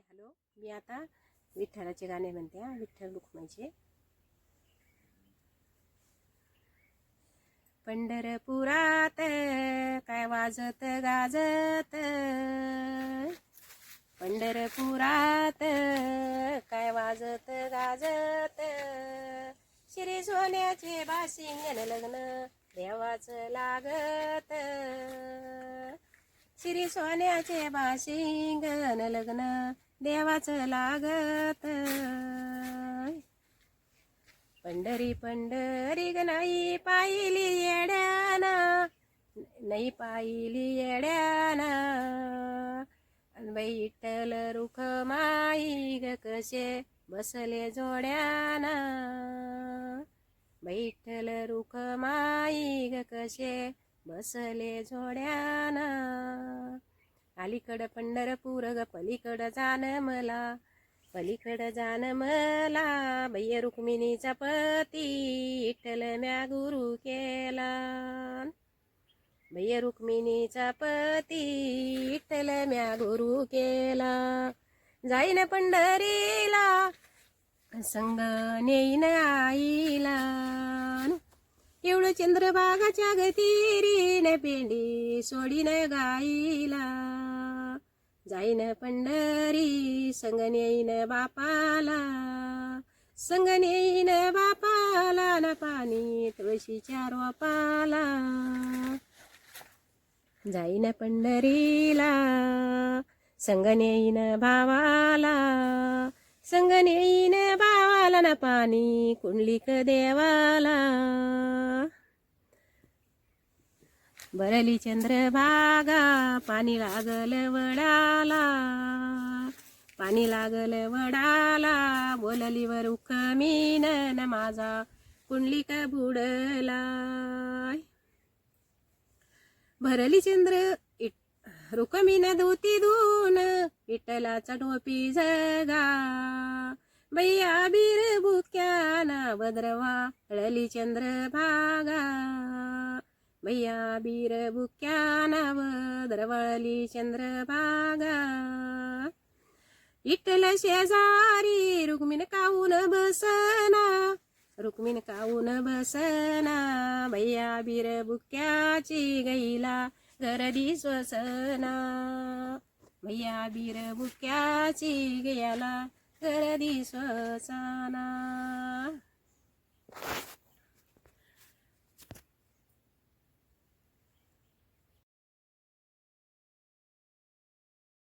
Hello मी आता विठ्ठलाचे गाणे म्हणते हा विठ्ठल रुक्माईचे. पंढरपुरात काय वाजत गाजत? पंढरपुरात काय वाजत गाजत? श्री सोन्याचे बासिंगन लग्न देवाचं लागत. श्री सोन्याचे बाशिंगन लग्न देवाचं लागत. पंढरी पंढरी ग नाही पाहिली येड्याना. नाही पाहिली येड्याना. बैठल विठ्ठल रुख माई ग कसे बसले जोड्याना. बैठल रुख माई ग कसे बसले जोड्याना. अलीकडं पंढरपूर ग पलीकडं जाण मला. पलीकडं जाण मला भैय रुक्मिणीचा पती विठ्ठल म्या गुरु केला. भैय रुक्मिणीचा पती विठ्ठल म्या गुरु केला. जाईन पंढरीला संग नेईन आईला. एवढं चंद्रभागाच्या गतीरीन पेंडी सोडीन गाईला. जाईन पंढरी संगन येईन बापाला. संगन येईन बापाला न पाणी तुळशीच्या रोपाला. जाईन पंढरीला संगन येईन भावाला. संगन येईन भावाला न पाणी कुंडलिक देवाला. बरली चंद्रभागा पाणी लागल वडाला. पाणी लागल वडाला बोलली वर उखमीन न माझा कुंडलिक बुडला. भरली चंद्र रुकमीन धोती धून विठ्ठलाचा टोपी जगा. बैया बीर बुक्याना भद्रवा हळली चंद्रभागा भैया बीर बुक्याना भद्रवळली चंद्रभागा। विठ्ठल शेजारी रुक्मिण काऊन बसना? रुक्मिण काऊन बसना? भैया बीर बुक्याची गैला गरडी स्वसना भैया बीर बुक्याची गयाला गरडी स्वसना